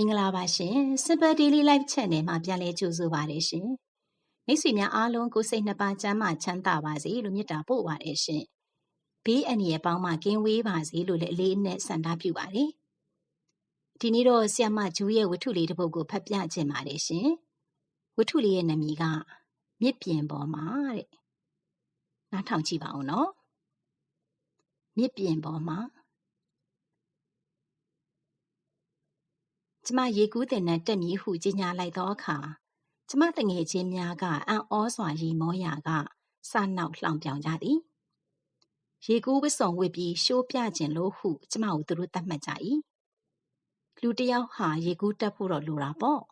မင်္ဂလာပါရှင် Simple Daily Life Channel မှာပြန်လည်ကြိုဆိုပါရရှင်မိတ်ဆွေများအားလုံးကိုစိတ်နှစ်ပါးချမ်းသာချမ်းသာပါစေလို့မေတ္တာပို့ပါတယ်ရှင်ဘေးအန္တရာယ်ပေါင်းမှကင်းဝေးပါစေလို့လည်းအလေးနဲ့ဆန္ဒပြုပါတယ်ဒီနေ့တော့ဆီယမဂျူးရဲ့ဝတ္ထုလေးတစ်ပုဒ်ကိုဖတ်ပြခြင်းပါတယ်ရှင်ဝတ္ထုလေးရဲ့နာမည်ကမြစ်ပြင်ပေါ်မှာတဲ့နားထောင်ကြည့်ပါဦးနော်မြစ်ပြင်ပေါ်မှာ ကျမရေကူးတင်နဲ့တက်မည်ဟုကြေညာလိုက်သောအခါကျမတငယ်ချင်းများကအံ့ဩစွာရီမောရာကစနောက်လှောင်ပြောင်ကြသည်ရေကူးဝစ်စုံဝစ်ပြီးရှိုးပြခြင်းလို့ဟုကျမကိုသူတို့သတ်မှတ်ကြ၏လူတယောက်ဟာရေကူးတက်ဖို့တော့လိုတာပေါ့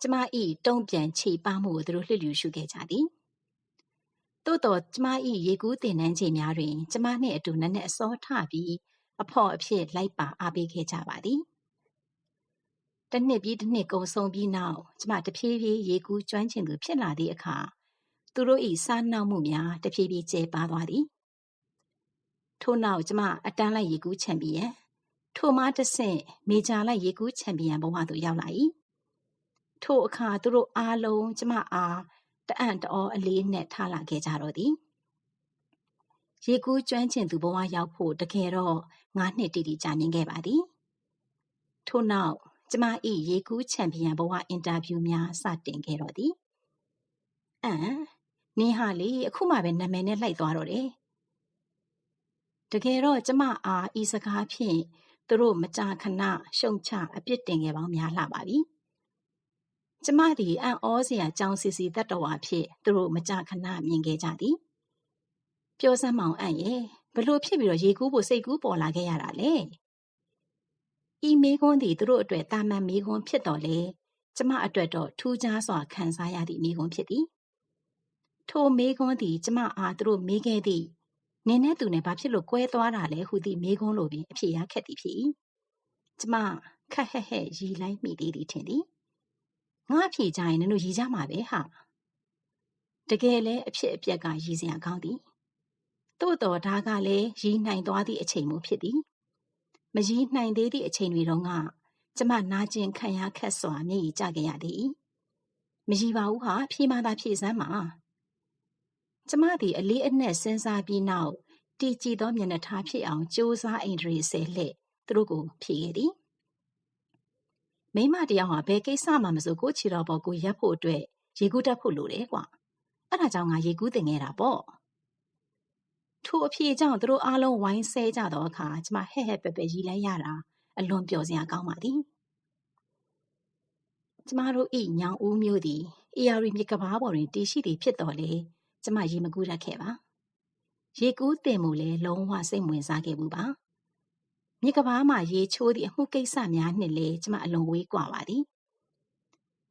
ကျမဤတုံ့ပြန်ခြေပမှုကိုသူတို့လှစ်လျူရှုခဲ့ကြသည်သို့တော့ကျမဤရေကူးတင်နှန်းချိန်များတွင် ကျမနှင့်အတူနက်နက်အစောထပြီးအဖော်အဖြစ်လိုက်ပါအားပေးခဲ့ကြပါသည် တနှစ်ပြီးတနှစ်ကုန်ဆုံးပြီးနောက်ကျမတဖြည်းဖြည်းရေကူးကျွမ်းကျင်သူဖြစ်လာသည့်အခါသူတို့၏စားနှောက်မှုများတဖြည်းဖြည်းကျဲပါသွားသည်ထို့နောက်ကျမအတန်းလိုက်ရေကူးချန်ပီယံထိုမှတဆင့်မေဂျာလိုက်ရေကူးချန်ပီယံဘဝသို့ရောက်လာ၏ထိုအခါသူတို့အားလုံးကျမအားတအံ့တောအလေးနဲ့ထားလာခဲ့ကြတော့သည်ရေကူးကျွမ်းကျင်သူဘဝရောက်ဖို့တကယ်တော့၅နှစ်တိတိကြာမြင့်ခဲ့ပါသည်ထို့နောက် ကျမ၏ရေကူးချန်ပီယံဘဝအင်တာဗျူးများစတင်ခဲ့တော့သည်။အမ်နင်းဟာလေအခုမှပဲနာမည်နဲ့လိုက်သွားတော့တယ်။တကယ်တော့ကျမအားဤစကားဖြင့်သူတို့မကြာခဏရှုံချအပြစ်တင်ခဲ့ပေါင်းများလှပါပြီ။ကျမသည်အံ့ဩစရာကြောင်းစီစီတတ်တော်ဝါဖြစ်သူတို့မကြာခဏမြင်ခဲ့ကြသည်။ပြောစမ်းမောင်အံ့ရဲ့ဘလို့ဖြစ်ပြီးတော့ရေကူးဖို့စိတ်ကူးပေါ်လာခဲ့ရတာလဲ။ ဤမေးခွန်းသည်သူတို့အတွက်သာမန်မေးခွန်းဖြစ်တော်လေကျမအတွက်တော့ထူးခြားစွာခံစားရသည့်မေးခွန်းဖြစ်သည်ထိုမေးခွန်းသည်ကျမအားသူတို့မေးခဲ့သည့်နင်းနဲ့သူနဲ့ဘာဖြစ်လို့ကွဲသွားတာလဲဟုသည့်မေးခွန်းလိုပင်အဖြေရခက်သည်ဖြစ်၏ကျမခက်ဟဲ့ဟဲ့ရီလိုက်မိသေးသည်ထင်သည်ငါအဖြေကြရင်နင်တို့ရီကြမှာပဲဟာတကယ်လဲအဖြစ်အပျက်ကရီစရာကောင်းသည်သို့တော်ဒါကလည်းရီနိုင်သွားသည့်အချိန်မျိုးဖြစ်သည် မရည်နိုင်သေးသည့်အချိန်တွေတုန်းကကျမနာကျင်ခံရခက်စွာမျက်ရည်ကျခဲ့ရသည်မရည်ပါဘူးဟာဖြေမှသာဖြေစမ်းပါကျမသည်အလေးအနက်စဉ်းစားပြီးနောက်တည်ကြည်သောမျက်နှာထားဖြစ်အောင်ကြိုးစားအိန္ဒြေဆဲလှည့်သူတို့ကိုဖြေခဲ့သည်မိမတယောက်ဟာဘယ်ကိစ္စမှမစိုးကိုချီတော်ပေါ်ကိုရပ်ဖို့အတွက်ရေကူးတက်ဖို့လိုတယ်ကွာအဲ့ဒါကြောင့်ငါရေကူးတင်ခဲ့တာပေါ့ ထိုအဖြေကြောင့်သူတို့အားလုံးဝိုင်းဆဲကြသောအခါကျမဟဲ့ဟဲ့ပက်ပက်ရီလိုက်ရတာအလွန်ပျော်စရာကောင်းပါသည်ကျမတို့ဤညောင်ဦးမျိုးသည်အေယာရီမြစ်ကဘာပေါ်တွင်တည်ရှိသည်ဖြစ်တော်လေကျမရေမကူးတတ်ခဲ့ပါရေကူးတင်မှုလည်းလုံးဝစိတ်ဝင်စားခဲ့ဘူးပါမြစ်ကဘာမှာရေချိုးသည့်အမှုကိစ္စများနှင့်လည်းကျမအလွန်ဝေးကွာပါသည်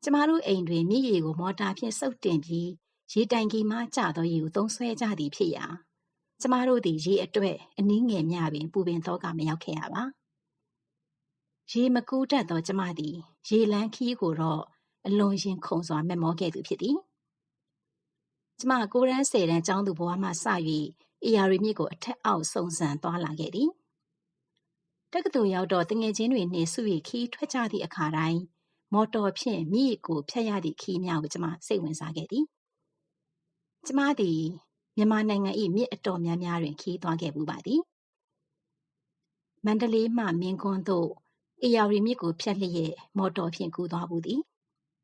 ကျမတို့အိမ်တွင်မြစ်ရေကိုမော်တာဖြင့်စုပ်တင်ပြီးရေတိုင်ကီမှကျသောရေကိုသုံးဆွဲကြသည်ဖြစ်ရာ ကျမတို့သည်ရေအတွက်အနည်းငယ်မျှပင်ပူပင်သောကမရောက်ခဲ့ရပါရေမကူးတတ်သောကျမသည် ရေလန်းခီးကိုတော့အလွန်ရင်ခုန်စွာမက်မောခဲ့သူဖြစ်သည်ကျမကိုရန်းဆယ်တန်းကျောင်းသူဘဝမှစ၍အေယာရီမြစ်ကိုအထက်အောက်စုံစံသွားလာခဲ့သည်တက္ကသိုလ်ရောက်တော့တငယ်ချင်းတွေနှင့်စု၍ခီးထွက်ကြသည့်အခါတိုင်းမော်တော်ဖြင့်မြစ်ကိုဖြတ်ရသည့်ခီးများကိုကျမစိတ်ဝင်စားခဲ့သည်ကျမသည် မြန်မာနိုင်ငံ၏မြစ်အတော်များများတွင် ခရီးသွားခဲ့ဖူးပါသည်။မန္တလေးမှ မင်းကွန်းသို့ဧရာဝတီမြစ်ကိုဖြတ်လျက်မော်တော်ဖြင့်ကူးသွားဖူးသည်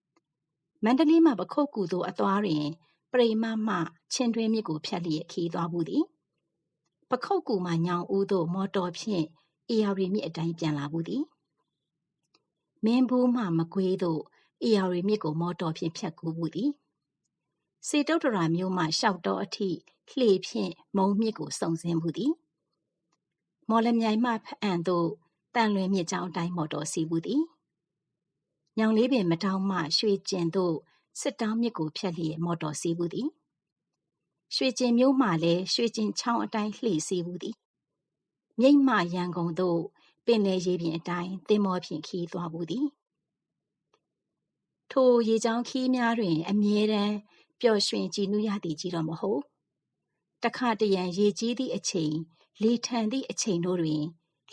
။မန္တလေးမှပခုက္ကူသို့အသွားတွင် ပရိမမှချင်းတွင်းမြစ်ကိုဖြတ်လျက်ခရီးသွားဖူးသည်။ပခုက္ကူမှညောင်ဦးသို့မော်တော်ဖြင့်ဧရာဝတီမြစ်အတိုင်းပြန်လာဖူးသည်။မင်းဘူးမှမကွေးသို့ဧရာဝတီမြစ်ကိုမော်တော်ဖြင့်ဖြတ်ကူးဖူးသည်။ စေတုတ္တရာမြို့မှရှောက်တောအထိလှေဖြင့်မုံမြစ်ကိုစုံစင်းဘူးသည်မော်လမြိုင်မှဖအံသို့တန်လွင်မြစ်ကြောင်းအတိုင်းမော်တော်စီးဘူးသည်ညောင်လေးပင်မတောင်းမှရွှေကျင်သို့စစ်တောင်းမြစ်ကိုဖြတ်လျက်မော်တော်စီးဘူးသည်ရွှေကျင်မြို့မှလည်းရွှေကျင်ချောင်းအတိုင်းလှေစီးဘူးသည်မြိတ်မှရန်ကုန်သို့ပင်လယ်ရေပြင်အတိုင်းသင်္ဘောဖြင့်ခီးသွားဘူးသည်ထိုရေချောင်းခီးများတွင် အမြဲတမ်း ပျော်ရွှင်ကြည်နူးရသည်ကြီးတော့မဟုတ်တခါတရံရေကြီးသည့်အချိန်လေထန်သည့်အချိန်တို့တွင်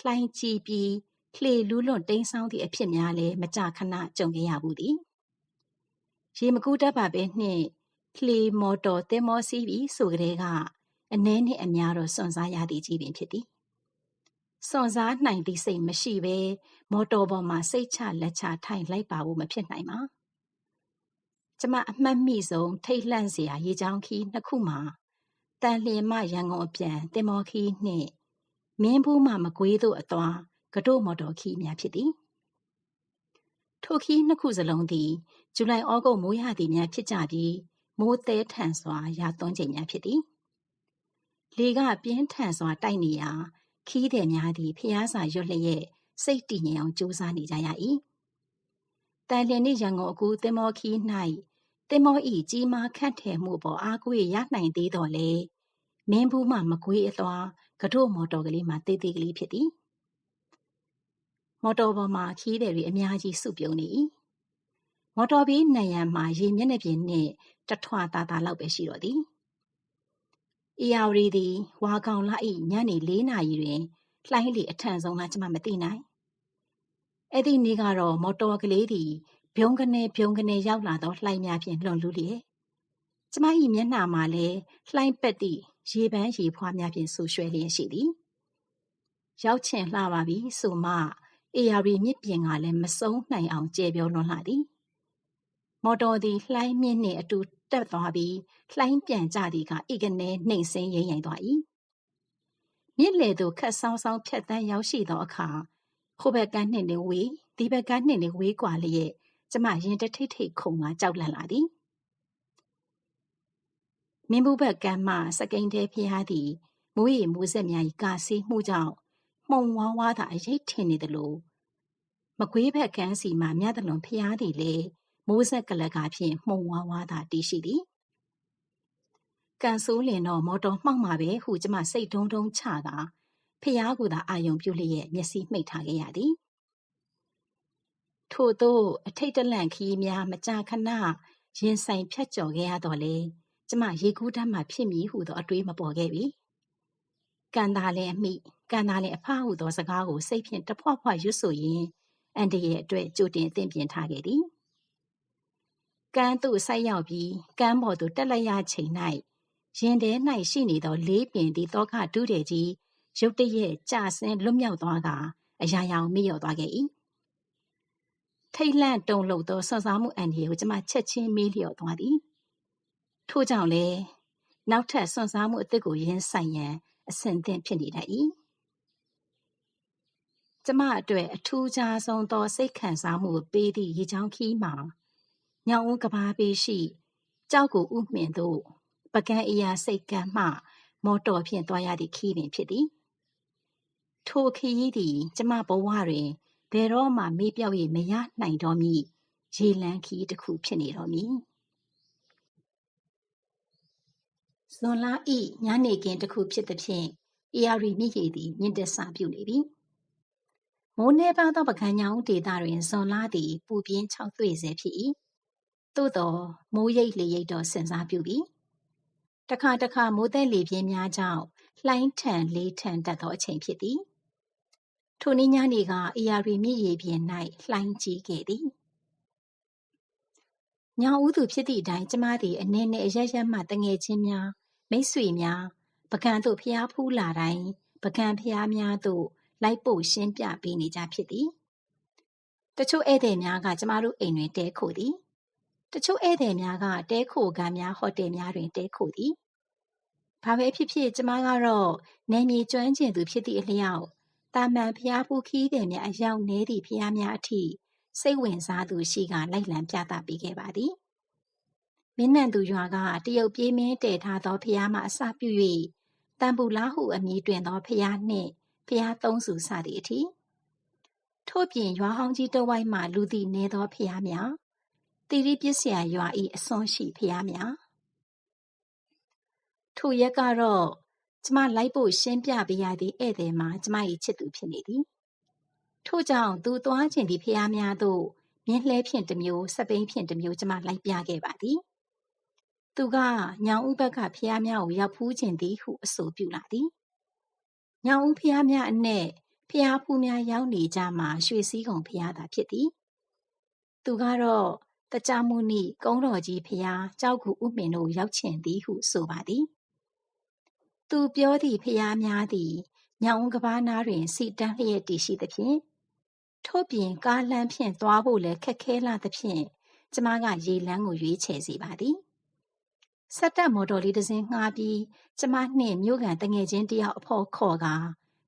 လှိုင်းကြီးပြီးလှေလူးလွန်တိမ်းဆောင်းသည့်အဖြစ်များလည်းမကြာခဏကြုံခဲ့ရဘူးသည်ရေမကူတတ်ပါပဲနှင့်လှေမော်တော်သင်္ဘောစီးပြီးဆိုကြတဲ့ကအနှဲနှင့်အများတော့စွန့်စားရသည့်ကြီးပင်ဖြစ်သည်စွန့်စားနိုင်သည့်စိတ်မရှိဘဲမော်တော်ပေါ်မှာစိတ်ချလက်ချထိုင်လိုက်ပါဖို့မဖြစ်နိုင်ပါ ကျမအမှတ်မိဆုံးထိတ်လန့်စရာရေချောင်းခီးနှစ်ခုမှာတန်လျင်မှရန်ကုန်အပြန်တင်မောခီးနှင့်မင်းဘူးမှမကွေးသို့အသွားကတို့မော်တော်ခီးများဖြစ်သည်ထိုခီးနှစ်ခုစလုံးသည်ဇူလိုင်ဩဂုတ်မိုးရသည်များဖြစ်ကြပြီးမိုးသဲထန်စွာရာသွန်းချိန်များဖြစ်သည်လေကပြင်းထန်စွာတိုက်နေရာခီးသည်များသည်ဖျားစာရွတ်လျက်စိတ်တည်ငြိမ်အောင်ကြိုးစားနေကြရ၏တန်လျင်နှင့်ရန်ကုန်အကူတင်မောခီး၌ တင်မောဤကြီးမားခန့်ထည်မှုပေါ်အားကိုးရနိုင်သေးတော်လေမင်းဘူးမှမကွေးအသွားကတို့မော်တော်ကလေးမှတေးသေးကလေးဖြစ်သည်မော်တော်ပေါ်မှာခီးသည်တွေအများကြီးစုပြုံနေ၏မော်တော်ဘီးနံရံမှာရေမျက်နှာပြင်နှင့်တထွာတာတာလောက်ပဲရှိတော့သည်။အေယာဝတီသည်ဝါကောင်လ၏ညနေ၄နာရီတွင်လှိုင်းလေအထန်ဆုံးလားကျမမသိနိုင်။အဲ့ဒီနေ့ကတော့မော်တော်ကလေးသည် ပြုံးကနေပြုံးကနေရောက်လာသောလှိုင်းများဖြင့်လွန်လူးလျက်ကျမ၏မျက်နှာမှာလည်းလှိုင်းပက်သည့်ရေပန်းရေဖွားများဖြင့်ဆူရွှဲလျက်ရှိသည်။ရောက်ချင်လှပါပြီဆိုမှအေယာရီမြစ်ပြင်ကလည်းမဆုံးနိုင်အောင်ကျဲပြောလွန်လှသည်မော်တော်သည်လှိုင်းမြင့်နှင့်အတူတက်သွားပြီးလှိုင်းပြန်ကျသည်ကဧကနဲနှိမ်ဆင်းရိမ့်ရိုင်သွား၏မြစ်လေသို့ခတ်ဆောင်းဆောင်းဖြတ်တန်းရောက်ရှိသောအခါခိုးဘက်ကန်းနှင့်လည်းဝေးဒီဘက်ကန်းနှင့်လည်းဝေးကွာလျက် ကျမရင်တထိတ်ထိတ်ခုန်ကကြောက်လန့်လာသည်မင်းဘူးဘက်ကန်းမှစကိန်တဲဖျားသည်မိုးရီမိုးဆက်များ၏ကာစီးမှုကြောင့်မှုံဝါးဝါးသာအရိတ်ထင်နေသလိုမကွေးဘက်ကန်းစီမှမြတ်တလွန်ဖျားသည်လေမိုးဆက်ကလကဖြင့်မှုံဝါးဝါးသာတည်ရှိသည်ကန်ဆိုးလင်တော့မော်တော်မှောက်မှာပဲဟုကျမစိတ်ဒုံဒုံချတာဖျားကူသာအာယုံပြုလျက်မျက်စိမှိတ်ထားခဲ့ရသည် ထို့သောအထိတ်တလန့်ခီးများ မကြာခဏ ရင်ဆိုင်ဖြတ်ကျော်ခဲ့ရတော့လေကျမရေကူးတတ်မှဖြစ်မည်ဟုသော အတွေးမပေါ်ခဲ့ပြီကန်သားလည်းအမိကန်သားလည်းအဖဟုသောစကားကိုစိတ်ဖြင့်တဖွဖွရွတ်ဆိုရင်းအန်တရဲ့အတွက်ကြိုတင်အသင့်ပြင်ထားခဲ့သည်ကမ်းသို့ဆိုက်ရောက်ပြီးကမ်းပေါ်သို့တက်လိုက်ရချိန်၌ရင်ထဲ၌ရှိနေသောလေးပင်သည့်သောကဒုတဲ့ကြီးရုတ်တရက်ကြဆင်းလွတ်မြောက်သွားကအရာရာမေ့လျော့သွားခဲ့၏ ထိတ်လန့်တုန်လှုပ်သောဆွစားမှုအန်ဒီကိုကျမချက်ချင်းမေးလျော့သွားသည်ထို့ကြောင့်လေနောက်ထပ်ဆွစားမှုအသစ်ကိုရင်ဆိုင်ရန်အဆင်သင့်ဖြစ်နေတတ်၏ကျမအတွက်အထူးခြားဆုံးသောစိတ်ခံစားမှုပေးသည့်ရေချောင်းခီးမှာညောင်ဦးကဘာပေရှိကြောက်ကိုဥမှင်သို့ပကံအရာစိတ်ကမ်းမှ မော်တော်ဖြင့်သွားရသည့်ခီးပင်ဖြစ်သည်ထိုခရီးသည် ကျမဘဝတွင် ဘယ်တော့မှမေ့ပြောက်၍မရနိုင်တော့မည်ရေလန်းခီးတစ်ခုဖြစ်နေတော်မည်ဇွန်လဤညနေခင်းတစ်ခုဖြစ်သည်ဖြင့်အေယာရီမြစ်ရည်သည်မြင့်တက်စာပြုနေသည်မိုးနှဲပါသောပကံညောင်ဒေသတွင်ဇွန်လသည်ပူပြင်းခြောက်သွေ့စေဖြစ်၏သို့သောမိုးရိပ်လေရိပ်တော့စဉ်စားပြုပြီတခါတခါမိုးသက်လေပြင်းများကြောင့်လှိုင်းထန်လေးထန်တတ်သောအချိန်ဖြစ်သည် ထိုနေ့ညနေကအေယာရီမြစ်ရေပြင်၌လှိုင်းကြီးခဲ့သည်ညောင်ဦးသူဖြစ်သည့်အတိုင်းကျမသည်အနှဲ့နှင့်အရရက်မှတငယ်ချင်းများမိတ်ဆွေများပကံသို့ဖျားဖူးလာတိုင်းပကံဖျားများသို့လိုက်ပို့ရှင်းပြပေးနေကြဖြစ်သည်တချို့ဧည့်သည်များကကျမတို့အိမ်တွင်တဲခိုသည်တချို့ဧည့်သည်များကတဲခိုခန်းများဟိုတယ်များတွင်တဲခိုသည်ဘာပဲဖြစ်ဖြစ်ကျမကတော့နယ်မြေကျွမ်းကျင်သူဖြစ်သည့်အလျောက် တာမန်ဖျားဖူးခီးသည်များအယောက်နေသည့်ဖျားများအထိစိတ်ဝင်စားသူရှိကလိုက်လံပြသပေးခဲ့ပါသည်မင်းနံသူရွာကတရုတ်ပြေးမင်းတည်ထားသောဖျားမှအစပြု၍တန်ပူလားဟုအမည်တွင်သောဖျားနှင့်ဖျားသုံးစုစသည့်အထိထို့ပြင်ရွာဟောင်းကြီးတဝိုက်မှလူသည်နေသောဖျားများတိရိပစ္စယရွာ၏အစွန်းရှိဖျားများထိုရက်ကတော့ ကျမလိုက်ဖို့ရှင်းပြပေးရသည့်ဧည့်သည်မှာ ကျမ၏ချစ်သူဖြစ်နေသည်ထို့ကြောင့်သူသွားခြင်းသည့်ဖျားများသို့မြင်းလှဲဖြင့်တစ်မျိုးစပိန်ဖြင့်တစ်မျိုးကျမလိုက်ပြခဲ့ပါသည်သူကညောင်ဦးဘက်ကဖျားများကိုရောက်ဖူးခြင်းသည်ဟုအဆိုပြုလာသည်ညောင်ဦးဖျားများအနက်ဖဖျားဖူးများရောက်နေကြမှာရွှေစည်းကုံဖျားသာဖြစ်သည်သူကတော့တကြမှုနိကုန်းတော်ကြီးဖျားကြောက်ကူဥမင်တို့ရောက်ချင်သည်ဟုဆိုပါသည် သူပြောသည့်ဖျားများသည်ညောင်ကဘာနာတွင် စီတန်းလျက်တည်ရှိသဖြင့်ထို့ပြင်ကားလမ်းဖြင့်သွားဖို့လည်းခက်ခဲလာသဖြင့်ကျမကရေလမ်းကိုရွေးချယ်စီပါသည်ဆက်တက်မော်တော်လေးတစ်စင်းငှားပြီးကျမနှင့်မြို့ကန်တငယ်ချင်းတယောက်အဖို့ခေါ်က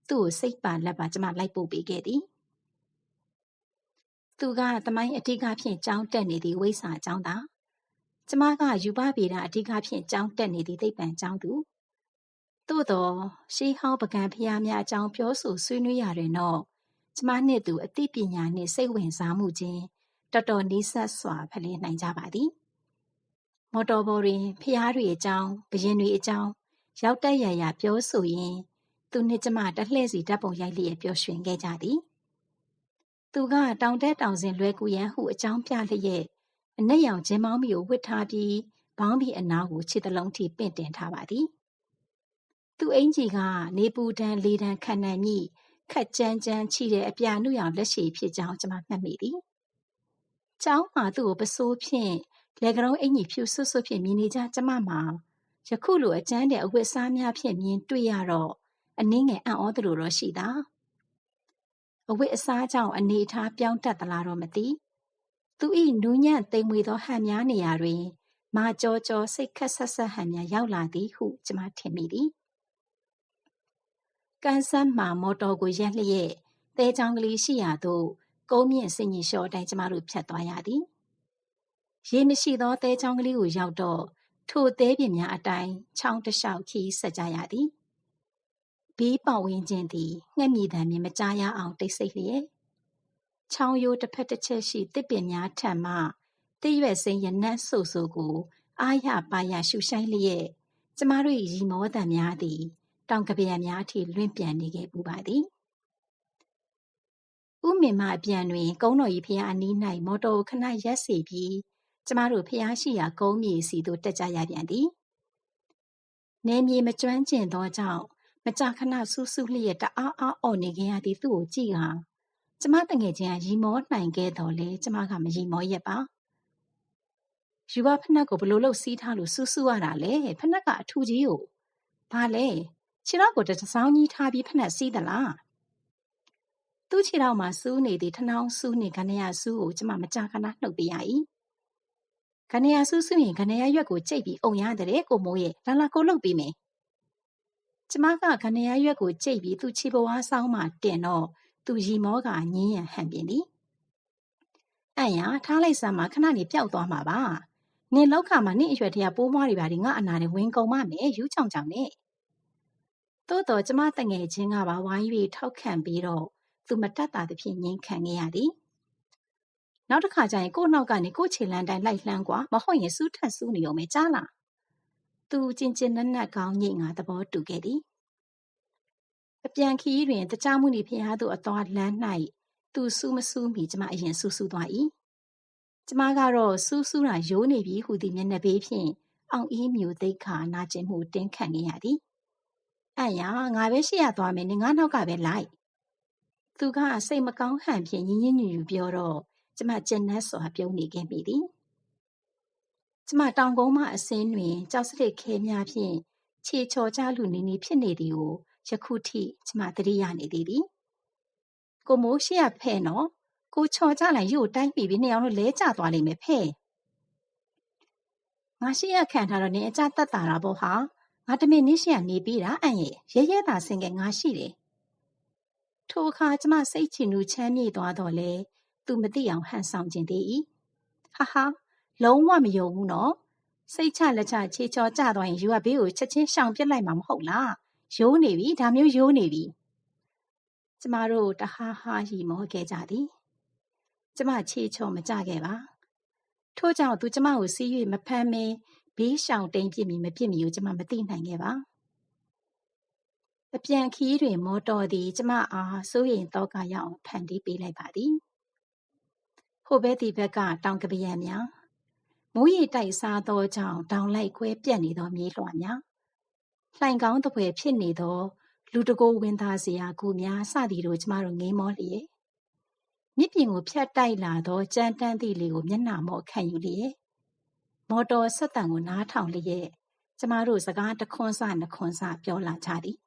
သူ့ကိုစိတ်ပါလက်ပါကျမလိုက်ပို့ပေးခဲ့သည်သူကသမိုင်းအဓိကဖြင့်ကျောင်းတက်နေသည့်ဝိစာကျောင်းသားကျမကယူပဗေဒအဓိကဖြင့်ကျောင်းတက်နေသည့်သိပ္ပံကျောင်းသူ သို့သောရှေးဟောင်းပကံဖျားများအကြောင်းပြောဆိုဆွေးနွေးရတွင်တော့ကျမနှင့်သူအသိပညာနှင့်စိတ်ဝင်စားမှုချင်းတော်တော်နီးစပ်စွာဖလှယ်နိုင်ကြပါသည်မော်တော်ပေါ်တွင်ဖျားတွေအကြောင်းဘရင်တွေအကြောင်းရောက်တက်ရရပြောဆိုရင်းသူနှင့်ကျမတလှည့်စီဓာတ်ပုံရိုက်လျက်ပျော်ရွှင်ခဲ့ကြသည်သူကတောင်တက်တောင်စဉ်လွယ်ကူရန်ဟုအကြောင်းပြလျက်အနက်ရောင်ဂျင်းမောင်းမီကိုဝတ်ထားပြီးဘောင်းဘီအနားကိုခြေတလုံးထိပင့်တင်ထားပါသည် သူ့အင်ကြီးကနေပူတန်းလေတန်းခံနိုင်မိခက်ကြမ်းကြမ်းချီတဲ့အပြာနုရောင်လက်ရှည်ဖြစ်ကြောင်းကျွန်မမှတ်မိသည်။ကျောင်းမှာသူ့ကိုပစိုးဖြင့်လက်ကုံအင်ကြီးဖြူဆွတ်ဆွတ်ဖြင့်မြင်နေကြကျမမှာယခုလိုအကျန်းတဲ့အဝတ်စားများဖြင့်မြင်တွေ့ရတော့အနည်းငယ်အံ့ဩသလိုတော့ရှိတာ။အဝတ်အစားကြောင့်အနေထားပြောင်းတတ်သလားတော့မသိ။သူ၏နူးညံ့သိမ်မွေသောဟန်များနေရာတွင် မာကြောကြောစိတ်ခက်ဆက်ဆက်ဟန်များရောက်လာသည်ဟုကျွန်မထင်မိသည် ကန်းဆန်းမှာမော်တော်ကိုရပ်လျက်သဲချောင်းကလေးရှိရာသို့ကုန်းမြင့်ဆင်ញင်လျှော်တိုင်းကျမတို့ဖြတ်သွားရသည်ရေမရှိသောသဲချောင်းကလေးကိုရောက်တော့ထိုသဲပြင်များအတိုင်းချောင်းတစ်လျှောက်ခီးဆက်ကြရသည်ဘေးပေါဝင်းခြင်းသည်ငှက်မြည်တံမြင်မကြားရအောင်တိတ်ဆိတ်လျက်ချောင်းရိုးတစ်ဖက်တစ်ချက်ရှိတစ်ပင်များထံမှတည့်ရွက်စိမ်းရနတ်ဆိုဆိုကို အာရပါရရှူဆိုင်လျက်ကျမတို့ရီမောတံများသည် တောင်ကပရံများအထိလွင့်ပြန်နေခဲ့ပူပါသည်ဥမင်မအပြန်တွင် ကုန်းတော်ကြီးဖျားအနီး၌မော်တော်ခဏရက်စီပြီးကျမတို့ဖျားရှိရာကုန်းမြေစီသို့တက်ကြရပြန်သည်နေမြေမကျွမ်းကျင်သောကြောင့်မကြာခဏဆူးဆူးလျက်တအားအားအော်နေခင်ရသည်သူ့ကိုကြည့်ဟာကျမတငယ်ချင်းကရီမောနိုင်ခဲ့တော်လဲကျမကမရီမောရက်ပါယူဘဖနက်ကိုဘလို့လို့စီးထားလို့ဆူးဆူးရတာလေဖနက်ကအထူကြီးကိုဘာလဲ ခြေထောက်ကိုတစောင်းကြီးထားပြီးဖက်နှက်စီးသလားသူ့ခြေထောက်မှာစူးနေသည့်ထနှောင်းစူးနှင့်ကနေရစူးကိုကျမမကြာခဏနှုတ်ပြရ၏ကနေရစူးစူးရင်ကနေရရွက်ကိုကြိတ်ပြီးအုံရတယ်ကိုမိုးရဲ့လာလာကိုလှုပ်ပြီးမယ်ကျမကကနေရရွက်ကိုကြိတ်ပြီးသူ့ခြေပွားဆောင်းမှတင်တော့သူရီမောကငင်းရန်ဟန်ပြင်းသည်အံ့ရထားလိုက်စမ်းမှာခဏနေပျောက်သွားမှာပါနင်လောက်ခါမှာနင့်အရွယ်တရပိုးမွားတွေပါဒီငါအနာနဲ့ဝင်ကုန်မမယ်ယူချောင်ချောင်နဲ့ သို့တော့ကျမတငယ်ချင်းကပါဝိုင်းပြီးထောက်ခံပြီးတော့သူမတက်တာသဖြင့်ငြင်းခံခဲ့ရသည်။နောက်တစ်ခါကျရင်ကို့နောက်ကနေကို့ခြေလမ်းတိုင်းလိုက်လှမ်းကွာမဟုတ်ရင်စူးထက်စူးနေုံပဲကြားလား။သူကျင်ကျင်နက်နက်ကောင်းငိတ်ငါသဘောတူခဲ့သည်။အပြန်ခီးတွင်တကြားမှုနေဖျားသူအသွားလမ်း၌သူစူးမစူးမီကျမအရင်စူးစူးသွား၏။ကျမကတော့စူးစူးတာရိုးနေပြီဟူသည့်မျက်နှာပေးဖြင့်အောင်အေးမျိုးသိခါနာကျင်မှုတင်းခံခဲ့ရသည်။ အံ့ရငါပဲရှေ့ရသွားမယ်နင်ငါနောက်ကပဲလိုက်သူကစိတ်မကောင်းဟန်ဖြင့်ညင်ညင်ညူညူပြောတော့ကျမကျင်နှက်စွာပြုံးနေခဲ့မိသည်ကျမတောင်ကုန်းမှအစင်းတွင်ကြောက်စရစ်ခဲများဖြင့်ခြေချော်ကြလူနေနေဖြစ်နေသည်ကိုယခုထိကျမသတိရနေသေးသည်ကိုမိုးရှေ့ရဖဲ့နော်ကိုချော်ကြလိုက်ရုပ်တိုင်းပြီးပြီးနှစ်ယောက်လုံးလဲကျသွားလိမ့်မယ်ဖဲ့ငါရှေ့ရခံထားတော့နင်အကြတတ်တာတာပေါ့ဟာ ငါတမင်နင်းရှိရနေပြီးတာအန်ရဲ့ရဲရဲသာဆင်ကငါရှိတယ်ထိုအခါကျမစိတ်ချင်လူချမ်းမြေ့သွားတော့လေသူမသိအောင်ဟန်ဆောင်ခြင်းသေး၏ဟာဟာလုံးဝမယုံဘူးနော်စိတ်ချလက်ချခြေချော်ကြသွားရင်ယူကဘေးကိုချက်ချင်းရှောင်ပြစ်လိုက်မှာမဟုတ်လားရိုးနေပြီဒါမျိုးရိုးနေပြီကျမတို့တဟားဟားရီမောခဲ့ကြသည်ကျမခြေချော်မကြခဲ့ပါထို့ကြောင့်သူကျမကိုစီး၍မဖမ်းမင်း ဘေးရှောင်တိမ်ပြစ်မီမပြစ်မီကိုကျမမသိနိုင်ခဲ့ပါအပြန်ခီးတွင်မော်တော်သည်ကျမအားစိုးရိမ်တော့ကရအောင်ဖန်တီးပေးလိုက်ပါသည်ဟိုဘက်ဒီဘက်ကတောင်ကပယံများမိုးရီတိုက်စားသောကြောင့်တောင်လိုက်ခွဲပြက်နေသောမြေလွှာများလှိုင်ကောင်းတပွဲဖြစ်နေသော လူတကိုယ်ဝင်သားစရာကူများစသည်တို့ကျမတို့ငေးမောလျက်မြစ်ပြင်ကိုဖြတ်တိုက်လာသောကြမ်းတမ်းသည့်လေကိုမျက်နှာမော့ခံယူလျက် မော်တော်ဆက်တန်ကိုနားထောင်လျက်ကျမတို့စကားတခွန်းစနှခွန်းစပြောလာကြသည်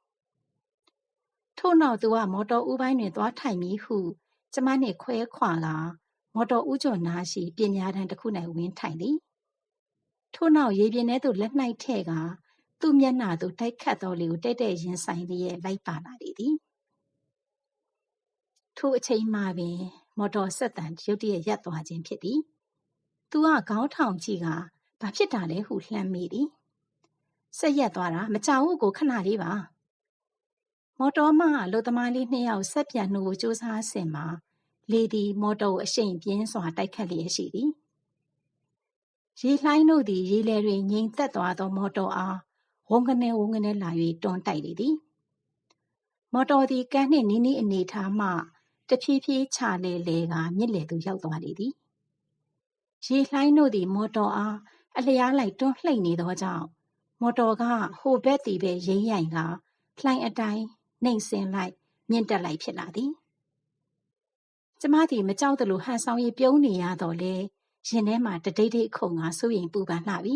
ထို့နောက်သူကမော်တော်ဦးပိုင်းတွင်သွားထိုင်မည်ဟုကျမနှင့်ခွဲခွာကမော်တော်ဦးကျော်နားရှိပြင်များတန်းတစ်ခု၌ဝင်ထိုင်သည်ထို့နောက်ရေပြင်ထဲသို့လက်နှိုက်ထဲ့ကသူ့မျက်နှာသို့တိုက်ခတ်သောလေကိုတဲ့တဲ့ရင်ဆိုင်လျက်လိုက်ပါလာလေသည်ထိုအချိန်မှပင် မော်တော်ဆက်တန်ရုတ်တရက်ရပ်သွားခြင်းဖြစ်သည်သူကခေါင်းထောင်ကြည့်က ဘာဖြစ်တာလဲဟုလှမ်းမိသည်ဆက်ရက်သွားတာမကြောက်ဘူးကိုခဏလေးပါမော်တော်မှအလုသမားလေးနှစ်ယောက်ဆက်ပြန်နှုတ်ကိုစူးစမ်းဆင်မှာလေသည်မော်တော်ကိုအရှိန်ပြင်းစွာတိုက်ခတ်လျက်ရှိသည်ရေလှိုင်းတို့သည်ရေလေတွင်ငြိမ်သက်သွားသောမော်တော်အားဝုန်းကနေဝုန်းကနေလာ၍တွန်းတိုက်လေသည်မော်တော်သည်ကမ်းနှင့်နီးနီးအနေထားမှတဖြည်းဖြည်းချလေလေကမြစ်လေသို့ရောက်သွားလေသည်ရေလှိုင်းတို့သည်မော်တော်အား အလျားလိုက်တွန်းလှိမ့်နေသောကြောင့်မော်တော်ကဟိုဘက်သည်ပဲရိမ့်ရိုင်ကလှိုင်းအတိုင်းနှိမ်ဆင်လိုက်မြင့်တက်လိုက်ဖြစ်လာသည်ကျမသည်မကြောက်သလိုဟန်ဆောင်၍ပြုံးနေရတော့လေရင်ထဲမှာတဒိတ်ဒိတ်ခုန်ကစိုးရင်ပူပန်လှပြီ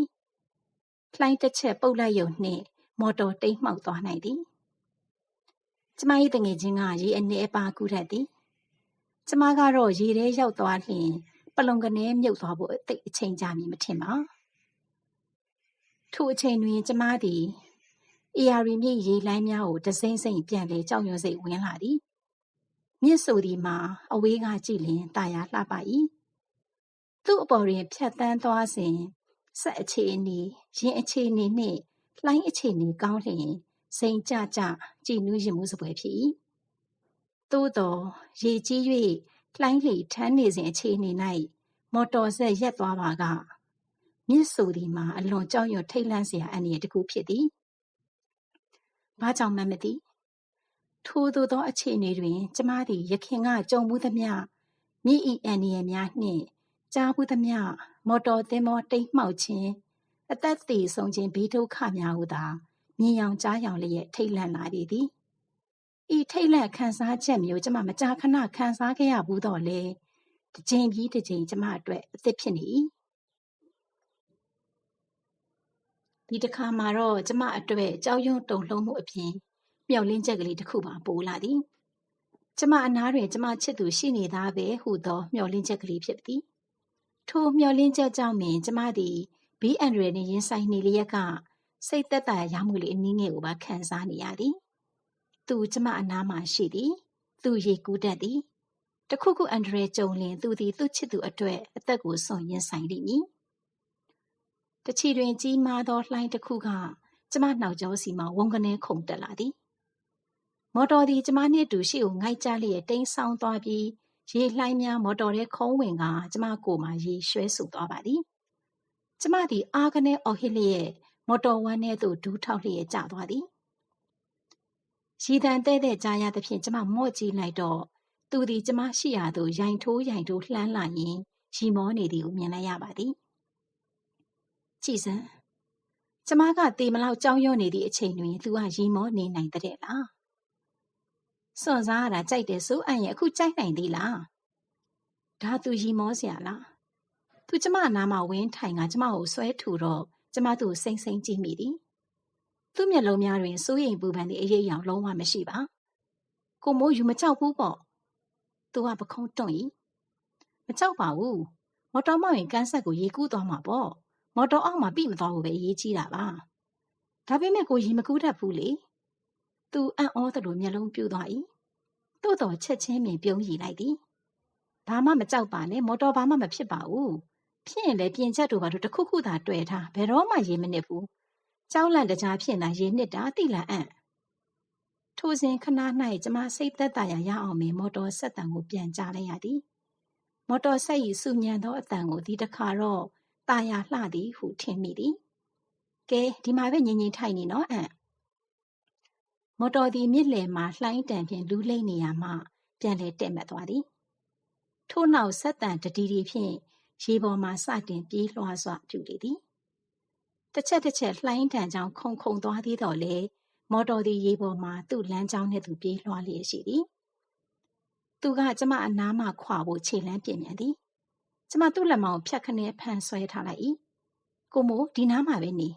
လှိုင်းတစ်ချက်ပုတ်လိုက်ရုံနှင့်မော်တော်တိမ်းမှောက်သွားနိုင်သည်ကျမ၏တငယ်ချင်းကရေအနေအပါကူတတ်သည်ကျမကတော့ရေထဲရောက်သွားလျင်ပလုံကနေမြုပ်သွားဖို့အသိအချိန်ကြာမည်မထင်ပါ ထိုအချိန်တွင် ကျမသည်အေယာရီမြစ်ရေလိုင်းများကို တစိမ့်စိမ့် ပြန်လေကြောက်ရွံ့စိတ် ဝင်လာသည် မြစ်ဆိုသည်မှာ အဝေးကကြည့်လျင်တာယာလှပ၏သူ့အပေါ်တွင် ဖြတ်တန်းသွားစဉ်ဆက်အခြေအနေရင်အခြေအနေနှင့် လှိုင်းအခြေအနေကောင်းလျင် စိန်ကြကြကြည်နူးရင်မှုစပွဲဖြစ်၏သို့သောရေကြီး၍လှိုင်းလေထမ်းနေစဉ်အခြေအနေ၌မော်တော်ဆက်ရက်သွားပါက မြစ်ဆိုသည်မှာ အလွန်ကြောက်ရွံ့ထိတ်လန့်စရာအန္တရာယ်တစ်ခုဖြစ်သည်။ဘာကြောင့်မှမသိ။ထိုသို့သောအခြေအနေတွင် ကျမသည် ယခင်ကကြုံဘူးသမျှမြစ်ဤအန္တရာယ်များနှင့်ကြားဘူးသမျှမော်တော်သင်္ဘောတိမ်းမှောက်ခြင်းအသက်သေဆုံးခြင်းဘေးဒုက္ခများဟုသာမြင်ယောင်ကြားယောင်လျက်ထိတ်လန့်လာလေသည်။ဤထိတ်လန့်ခံစားချက်မျိုးကျမမကြာခဏခံစားခဲ့ရဘူးတော့လေ။တစ်ချိန်ပြီးတစ်ချိန်ကျမအတွက်အသစ်ဖြစ်နေ၏ ဒီတစ်ခါမှာတော့ကျမအတွက်ကြောက်ရွံ့တုန်လှုပ်မှုအပြင်မျှော်လင့်ချက်ကလေးတစ်ခုပါပိုလာသည်ကျမအနားတွင်ကျမချစ်သူရှိနေသားပဲဟုသောမျှော်လင့်ချက်ကလေးဖြစ်သည်ထိုမျှော်လင့်ချက်ကြောင့်ပင်ကျမသည်ဘီအန်ဒရယ်နှင့်ရင်ဆိုင်နေလျက်ကစိတ်သက်သာရမှုလေးအနည်းငယ်ကိုပါခံစားနေရသည်သူကျမအနားမှာရှိသည်သူရေကူးတတ်သည်တခုခုအန်ဒရယ်ကြုံလင်သူသည်သူ့ချစ်သူအတွက်အသက်ကိုစွန့်ရင်ဆိုင်လိမ့်မည် တချီတွင်ကြီးမားသောလှိုင်းတစ်ခုကကျမနှောက်ကျောစီမှဝုန်းကနေခုန်တက်လာသည်မော်တော်သည်ကျမနှင့်အတူရှေ့ကိုငိုက်ကြလျက်တိမ်းဆောင်သွားပြီးရေလှိုင်းများမော်တော်ထဲခုံးဝင်ကကျမကိုယ်မှာရေရွှဲဆူသွားပါသည်ကျမသည်အာကနေအော်ဟစ်လျက်မော်တော်ဝမ်းထဲသို့ဒူးထောက်လျက်ကျသွားသည်ရီတန်တဲ့တဲ့ကြားရသဖြင့်ကျမမော့ကြည့်လိုက်တော့သူသည်ကျမရှိရာသို့ရိုင်ထိုးရိုင်ထိုးလှမ်းလာရင်ရီမောနေသည်ကိုမြင်လိုက်ရပါသည် ကြည်စမ်းကျမကတေမလောက်ကြောင်းရွံ့နေသည့်အချိန်တွင်သူကရီမောနေနိုင်တဲ့လားစွန့်စားရတာကြိုက်တယ်ဆိုအံ့ရဲ့အခုကြိုက်နိုင်သေးလားဒါသူရီမောစရာလားသူကျမနားမှာဝင်းထိုင်ကကျမကိုဆွဲထူတော့ကျမသူ့စိမ့်စိမ့်ကြည့်မိသည်သူ့မျက်လုံးများတွင်စိုးရိမ်ပူပန်သည့်အရေးအယောင်လုံးဝမရှိပါကိုမိုးယူမကြောက်ဘူးပေါ့သူကပခုံးတွန့်၏မကြောက်ပါဘူးမော်တော်မောင်ရင်ကန်းဆက်ကိုရေကူးသွားမှာပေါ့ မော်တော်အောက်မှာပြိမသွားဖို့ပဲအရေးကြီးတာပါဒါပေမဲ့ကိုရီမကူးတတ်ဘူးလေသူအံ့ဩသလိုမျက်လုံးပြူသွား၏သို့တော်ချက်ချင်းပင်ပြုံးရည်လိုက်သည်ဘာမှမကြောက်ပါနဲ့မော်တော်ဘာမှမဖြစ်ပါဘူးဖြစ်ရင်လည်းပြင်ချက်တို့ဘာတို့တခုခုသာတွေ့ထားဘယ်တော့မှရေမနစ်ဘူးကြောက်လန့်တကြားဖြစ်လာရေနစ်တာတိလာအံ့ထိုစဉ်ခဏ၌ကျမစိတ်သက်သာရာရအောင်ပင်မော်တော်ဆက်တံကိုပြန်ကြားလိုက်ရသည်မော်တော်ဆက်၏စုညံသောအတန်ကိုဒီတစ်ခါတော့ ตาရလှသည်ဟုထင်မိသည်ကဲဒီမှာပဲငြိမ်ငြိမ်ထိုင်နေနော်အံ့မော်တော်သည်မြစ်လယ်မှာလှိုင်းတံဖြင့်လူးလိမ့်နေရမှပြန်လဲတက်မှတ်သွားသည်ထို့နောက်ဆက်တန်တတီတီဖြင့်ရေပေါ်မှစတင်ပြေးလွှားစွာပြုလေသည်တစ်ချက်တစ်ချက်လှိုင်းတံကြောင့်ခုန်ခုန်သွားသေးတော့လေမော်တော်သည်ရေပေါ်မှာသူ့လမ်းကြောင်းနှင့်သူပြေးလွှားလျက်ရှိသည်။သူကကျမအနားမှခွာဖို့ခြေလှမ်းပြင်ပြန်သည်။ ကျမသူ့လက်မောင်းဖြတ်ခနဲဖန်ဆွဲထားလိုက်၏။ကိုမိုးဒီနားမှာပဲနေ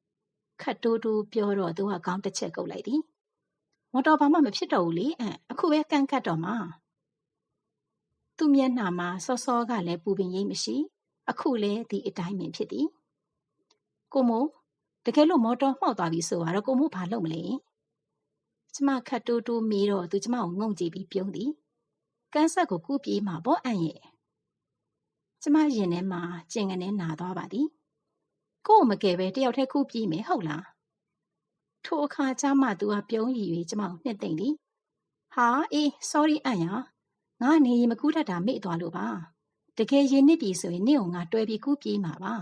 ။ခတ်တိုးတိုးပြောတော့သူကခေါင်းတစ်ချက်ကုပ်လိုက်သည်။မော်တော်ဘာမှမဖြစ်တော့ဘူးလေအံ့အခုပဲကန့်ကတ်တော့မှာ။သူ့မျက်နှာမှာစောစောကလည်းပူပင်ရိပ်မရှိ။အခုလည်းဒီအတိုင်းပင်ဖြစ်သည်။ကိုမိုးတကယ်လို့မော်တော်မှောက်သွားပြီဆိုတော့ကိုမိုးဘာလုပ်မလဲ။ကျမခတ်တိုးတိုးမေးတော့သူကျမကိုငုံကြည့်ပြီးပြုံးသည်။ကန်းဆက်ကိုကူးပြေးမှာပေါ့အံ့ရဲ့။ ကျမရင်ထဲမှာကျင်ကနေနာသွားပါသည်။ကို့မကယ်ပဲတယောက်တည်းကူးပြေးမယ်ဟုတ်လား။ထိုအခါကျမှသူကပြုံးရည်၍ကျမကိုနှစ်သိမ့်သည်။ဟာအေး sorry အံ့ရငါနေရင်မကူးတတ်တာမေ့သွားလို့ပါတကယ်ရင်နစ်ပြီဆိုရင်နင့်ကိုငါတွဲပြီးကူးပြေးမှာပါ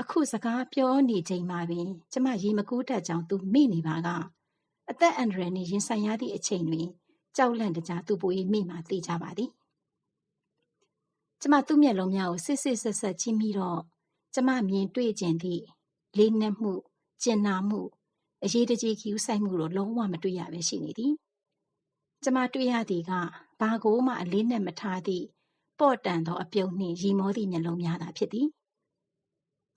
အခုစကားပြောနေချိန်မှာပင်ကျမရေမကူးတတ်ကြောင်းသူမေ့နေပါကအသက်အန္တရာယ်နှင့်ရင်ဆိုင်ရသည့်အချိန်တွင်ကြောက်လန့်တကြားသူ့ပို၏မိမှသိကြပါသည် ကျမသူ့မျက်လုံးများကိုစစ်စစ်ဆက်ဆက်ကြည့်မိတော့ကျမမြင်တွေ့ကျင်သည့်လေးနက်မှုကျင်နာမှုအရေးတကြီးခ ्यू ဆိုင်မှုတို့လုံးဝမတွေ့ရပဲရှိနေသည်ကျမတွေ့ရသည်ကဘာကိုမှအလေးနဲ့မထားသည့်ပေါ့တန်သောအပြုံးနှင့်ရီမောသည့်မျက်လုံးများသာဖြစ်သည်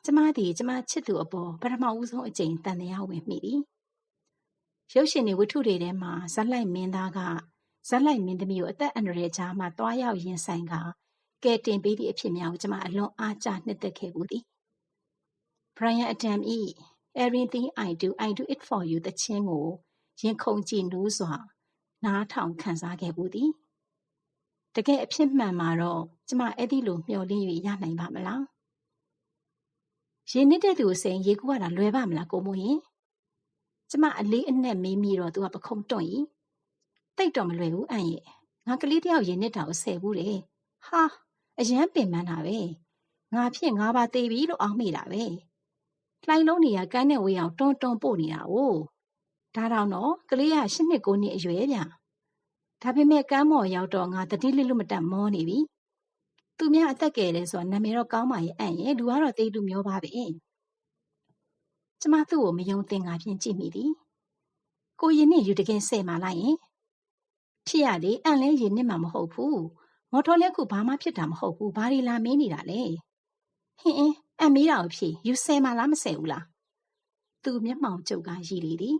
ကျမသည်ကျမချစ်သူအပေါ်ပထမဦးဆုံးအကြိမ်တန်တရားဝင်မိသည်ရုပ်ရှင်တွေဝတ္ထုတွေထဲမှာဇက်လိုက်မင်းသားကဇက်လိုက်မင်းသမီးကိုအသက်အန္တရာယ်ကြားမှာတွားရောက်ရင်ဆိုင်က ကဲတင်ပေးသည့်အဖြစ်များကိုကျမအလွန်အားကျနှစ်သက်ခဲ့ဘူးသည် Brian Adam ၏ Everything I Do I Do It For You သချင်းကိုရင်ခုန်ကြည်နူးစွာ နားထောင်ခံစားခဲ့ဘူးသည်တကယ်အဖြစ်မှန်မှာတော့ကျမအဲ့ဒီလိုမျှော်လင့်၍ရနိုင်ပါမလားရေနစ်တဲ့သူကိုစိန်ရေကူရတာလွယ်ပါမလားကိုမိုးရင်ကျမအလေးအနက်မေးမိတော့သူကပခုံးတွန့်ကြီးတိတ်တော့မလွယ်ဘူးအန်ရဲ့ငါကလေးတယောက်ရေနစ်တာကိုဆယ်ဘူးတယ်ဟာ အရန်ပင်ပန်းတာပဲငါဖြစ်ငါပါသေးပြီလို့အောင်းမိတာပဲလှိုင်းလုံးတွေကကန်းနဲ့ဝေးအောင်တွန်းတွန်းပို့နေတာ哦ဒါတော့နော်ကလေးက၈နှစ်၉နှစ်အရွယ်ဗျဒါပေမဲ့ကမ်းမော်ရောက်တော့ငါတတိလစ်လို့မတက်မောနေပြီသူများအသက်ငယ်တယ်ဆိုတာနာမည်တော့ကောင်းပါရဲ့အန့်ရဲ့လူကတော့သိလူမျိုးပါပဲကျမသူ့ကိုမယုံသင်္ကာဖြင့်ကြည့်မိသည်ကိုရင်နဲ့ယူတကယ်ဆဲမှလိုက်ရင်ဖြစ်ရလေအန့်လဲရင်နဲ့မှမဟုတ်ဘူး မော်တော်လက်ခုဘာမှဖြစ်တာမဟုတ်ဘူးဘာဒီလာမင်းနေတာလဲဟင်းအင်းအမေးတာကိုဖြေယူဆဲမှလားမဆဲဘူးလားသူမျက်မှောင်ကျုပ်ကရည်လေသည်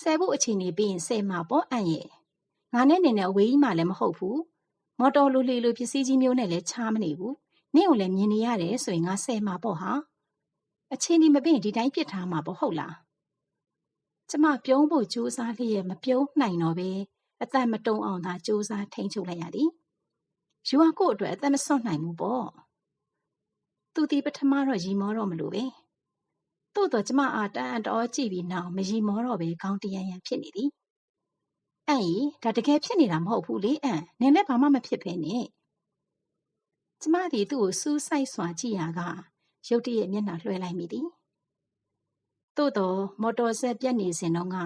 ဆဲဖို့အချိန်နေပြီးရင်ဆဲမှာပေါ့အန့်ရဲ့ငါနဲ့နေနဲ့အဝေးကြီးမှလည်းမဟုတ်ဘူးမော်တော်လိုလေလိုပစ္စည်းကြီးမျိုးနဲ့လည်းချားမနေဘူးနင့်ကိုလည်းမြင်နေရတယ်ဆိုရင်ငါဆဲမှာပေါ့ဟာအချင်းဒီမပင်ဒီတိုင်းပြစ်ထားမှာပေါ့ဟုတ်လားကျမပြုံးဖို့ကြိုးစားလျက်မပြုံးနိုင်တော့ပဲအသက်မတုံအောင်သာကြိုးစားထိန်ချုပ်လိုက်ရသည် ယူဟာကိုအတွက်အသက်မဆွနိုင်ဘူးပေါ့သူဒီပထမတော့ရီမောတော့မလို့ပဲသို့တော့ကျမအားတန်အတော်ကြည့်ပြီးနောက်မရီမောတော့ပဲခေါင်းတရံရံဖြစ်နေသည်အန့်ကြီးဒါတကယ်ဖြစ်နေတာမဟုတ်ဘူးလေအန့်နင်လည်းဘာမှမဖြစ်ဖ ೇನೆ ကျမသည်သူ့ကိုစူးစိုက်စွာကြည့်ရာကရုတ်တရက်မျက်နှာလွှဲလိုက်မိသည်သို့တော့မော်တော်ဆက်ပြတ်နေစဉ်တော့က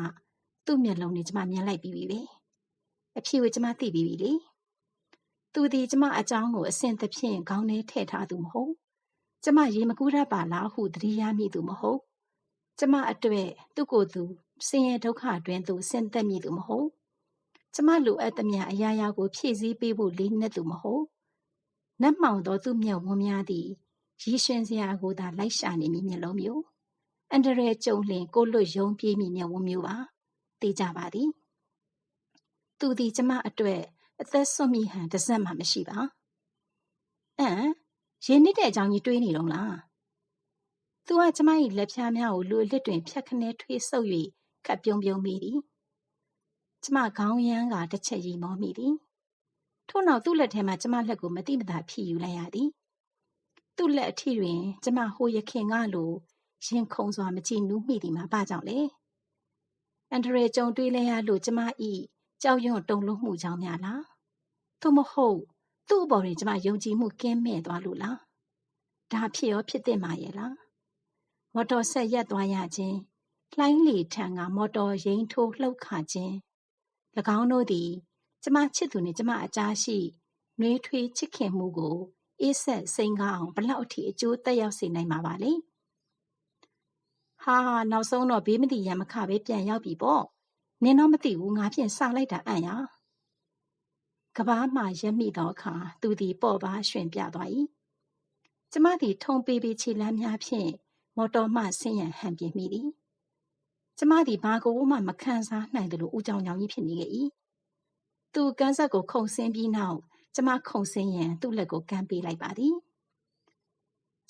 သူ့မျက်လုံးနဲ့ကျမမြင်လိုက်ပြီးပြီပဲအဖြစ်ကိုကျမသိပြီးပြီလေ သူသည်ကျမအကြောင်းကိုအစင်သဖြင့်ခေါင်းထဲထည့်ထားသူမဟုတ်ကျမရေမကူးတတ်ပါလားဟုသတိရမိသူမဟုတ်ကျမအတွက်သူ့ကိုယ်သူဆင်းရဲဒုက္ခတွင်သူဆင်းသက်မိသူမဟုတ်ကျမလိုအပ်သမျှအရာရာကိုဖြည့်ဆည်းပေးဖို့လေးနက်သူမဟုတ်နတ်မှောင်သောသူမျက်ဝန်းများသည်ရီရှင်စရာကိုသာလိုက်ရှာနေမိမျက်လုံးမျိုးအန္တရာယ်ကြုံလျင်ကိုလွတ်ယုံပြေးမိမျက်ဝန်းမျိုးပါသိကြပါသည်သူသည်ကျမအတွက် အသက်ဆွတ်မိဟန်တစ်စက်မှမရှိပါအမ်ရင်းနစ်တဲ့အကြောင်းကြီးတွေးနေတော့လားသူကကျမ၏လက်ဖြားများကိုလူအလစ်တွင်ဖြတ်ခနဲထွေးဆုပ်၍ခပ်ပြုံးပြုံးမိသည်ကျမခေါင်းရမ်းကတစ်ချက်ရီမောမိသည်ထို့နောက်သူ့လက်ထဲမှကျမလက်ကိုမတိမတာဖြီယူလိုက်ရသည်သူ့လက်အထိတွင် ကျမဟိုရခင်ကလိုရင်ခုန်စွာမကြည့်နူးမိသည်မှာဘာကြောင့်လဲအန်ဒရေကြုံတွေ့လဲရလို့ကျမဤ ကြောက်ရွံ့တုန်လှုပ်မှုကြောင့်များလားသို့မဟုတ်သူ့အပေါ်တွင်ကျမယုံကြည်မှုကင်းမဲ့သွားလို့လားဒါဖြစ်ရောဖြစ်တဲ့မှာရဲ့လားမော်တော်ဆက်ရက်သွားရခြင်းလှိုင်းလေထံကမော်တော်ရိန်ထိုးလှုပ်ခါခြင်း၎င်းတို့သည်ကျမချစ်သူနှင့်ကျမအကြားရှိနှွေးထွေးချစ်ခင်မှုကိုအေးဆက်စိန်ကားအောင်ဘလောက်အထိအကျိုးသက်ရောက်စေနိုင်မှာပါလဲ။ဟဟာနောက်ဆုံးတော့ဘေးမသိရန်မခပဲပြန်ရောက်ပြီပေါ့ နင်တော့မသိဘူးငါဖြင့်စလိုက်တာအံ့ရကဘာမှရက်မိသောအခါသူသည်ပေါ့ပါရွှင်ပြသွား၏ကျမသည်ထုံပေးပေးခြေလမ်းများဖြင့်မော်တော်မှဆင်းရန်ဟန်ပြင်မိသည်ကျမသည်ဘာကိုမှမခံစားနိုင်သလိုဦးကြောင်ကြောင်ကြီးဖြစ်နေခဲ့၏သူကန်းဆက်ကိုခုံဆင်းပြီးနောက်ကျမခုံဆင်းရန်သူ့လက်ကိုကမ်းပေးလိုက်ပါသည်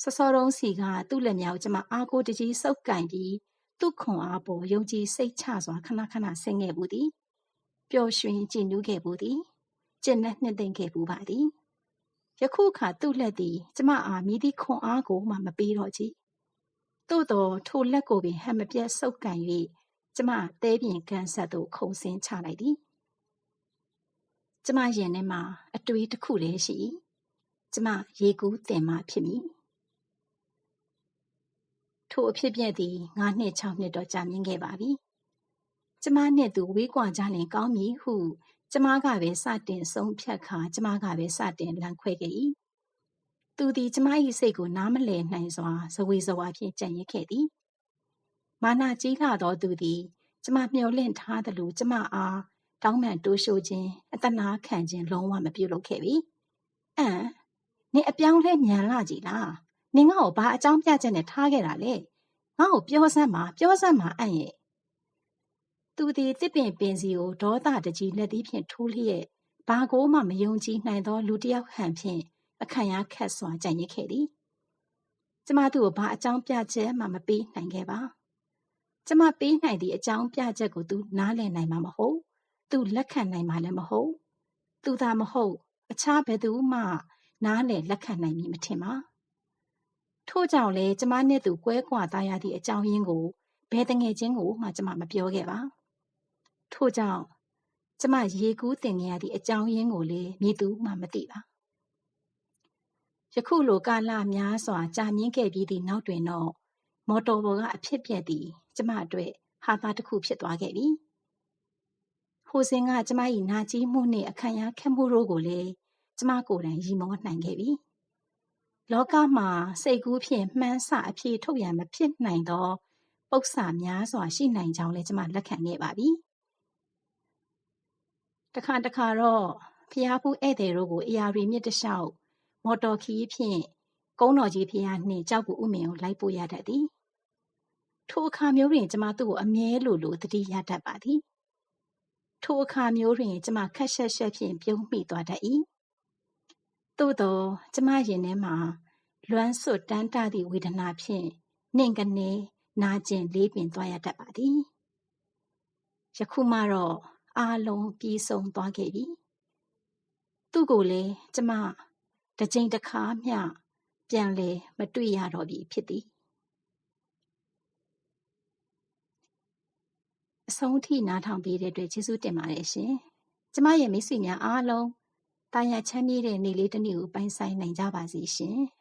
စောစောတုံးစီကသူ့လက်မြောက်ကျမအားကိုတကြီးစုပ်ကင်ပြီး သူ့ခွန်အားပေါ်ယုံကြည်စိတ်ချစွာခဏခဏဆင်းခဲ့ဘူးသည်ပျော်ရွှင်ကြည်နူးခဲ့ဘူးသည်ကျင့်နဲ့နှစ်သိမ့်ခဲ့ဘူးပါသည်ယခုအခါသူ့လက်သည်ကျမအားမိသည့်ခွန်အားကိုမှမပေးတော့ကြည်သို့တော်ထိုလက်ကိုပင်ဟန်မပြတ်စုပ်ကင်၍ကျမသဲပြင်ကန်းဆက်သို့ခုံဆင်းချလိုက်သည်ကျမရင်ထဲမှာအတွေးတစ်ခုလည်းရှိကျမရေကူးတင်မှဖြစ်မည် ထိုအဖြစ်ပြက်သည်ငါးနှစ်၆နှစ်တော့ကြာမြင့်ခဲ့ပါပြီကျမနှင့်သူဝေးကွာကြလင်ကောင်းမည်ဟု ကျမကပဲစတင်ဆုံးဖြတ်ခါကျမကပဲစတင်လမ်းခွဲခဲ့၏သူသည်ကျမ၏စိတ်ကိုနားမလည်နိုင်စွာဇဝေဇဝါဖြင့်ကြံ့ရစ်ခဲ့သည်မာနာကြီးလာသောသူသည်ကျမမျှော်လင့်ထားသလိုကျမအားတောင်းပန်တိုးရှို့ခြင်းအတနာခံခြင်းလုံးဝမပြုလုပ်ခဲ့ပြီ။အမ်နင်အပြောင်းလဲညံလာကြည်လား။ နင်ငါ့ကိုဘာအကြောင်းပြချက်နဲ့ထားခဲ့တာလဲ။ငါ့ကိုပြောစမ်းပါပြောစမ်းပါအံ့ရဲ့။သူသည်တစ်ပင်ပင်စီကိုဒေါသတကြီးလက်သီးဖြင့်ထိုးလျက်ဘာကိုမှမယုံကြည်နိုင်သောလူတစ်ယောက်ဟန်ဖြင့်အခန့်ရခတ်စွာကြံ့ရစ်ခဲ့သည်။ကျမသူ့ကိုဘာအကြောင်းပြချက်မှမပေးနိုင်ခဲ့ပါ။ကျမပေးနိုင်သည့်အကြောင်းပြချက်ကိုသူနားလည်နိုင်မှာမဟုတ်သူလက်ခံနိုင်မှာလည်းမဟုတ်သူသာမဟုတ် အခြားဘယ်သူမှနားလည်လက်ခံနိုင်မည်မထင်ပါ ထို့ကြောင့်လေကျမနဲ့သူကွဲကွာသားရသည့်အကြောင်းရင်းကိုဘယ်တငယ်ချင်းကိုမှကျမမပြောခဲ့ပါထို့ကြောင့်ကျမရေကူးတင်ခဲ့ရသည့်အကြောင်းရင်းကိုလည်းမည်သူမှမသိပါယခုလိုကာလများစွာကြာမြင့်ခဲ့ပြီးသည့်နောက်တွင်တော့မော်တော်ပေါ်ကအဖြစ်ပြက်သည်ကျမအတွက်ဟာသားတစ်ခုဖြစ်သွားခဲ့ပြီ။ဟိုစဉ်ကကျမ၏နာကျည်းမှုနှင့်အခံရခက်မှုတို့ကိုလည်းကျမကိုယ်တိုင်ရီမောနိုင်ခဲ့ပြီ။ လောကမှာစိတ်ကူးဖြင့်မှန်းဆအဖြေထုတ်ရန်မဖြစ်နိုင်သောပု္ပ္ပာများစွာရှိနိုင်ကြောင်းလည်းကျမလက်ခံခဲ့ပါပြီ။တခါတခါတော့ဖျားဖူးဧည့်သည်တို့ကိုအရာရီမြစ်တလျှောက်မော်တော်ခီးဖြင့်ကုန်းတော်ကြီးဖျားနှင့်ကြောက်ကူဥမင်ကိုလိုက်ပို့ရတတ်သည်။ထိုအခါမျိုးတွင်ကျမသူ့ကိုအမြဲလိုလိုတတိရတတ်ပါသည်။ထိုအခါမျိုးတွင်ကျမခပ်ရှက်ရှက်ဖြင့်ပြုံးမိသွားတတ်၏ သို့သောကျမရင်ထဲမှာ လွမ်းဆွတ်တမ်းတသည့်ဝေဒနာဖြင့်နှင့်ကနေနာကျင်လေးပင်သွားရတတ်ပါသည်ယခုမှတော့အားလုံးပြီးဆုံးသွားခဲ့ပြီသူ့ကိုလည်းကျမတစ်ချိန်တစ်ခါမျှပြန်လေမတွေ့ရတော့ပြီဖြစ်သည်အဆုံးအထိနားထောင်ပေးတဲ့အတွက်ကျေးဇူးတင်ပါတယ်ရှင်။ကျမရဲ့မိတ်ဆွေများအားလုံး တာယာချမ်းမြေ့တဲ့နေ့လေးတစ်နေ့ကိုပိုင်ဆိုင်နိုင်ကြပါစေရှင်။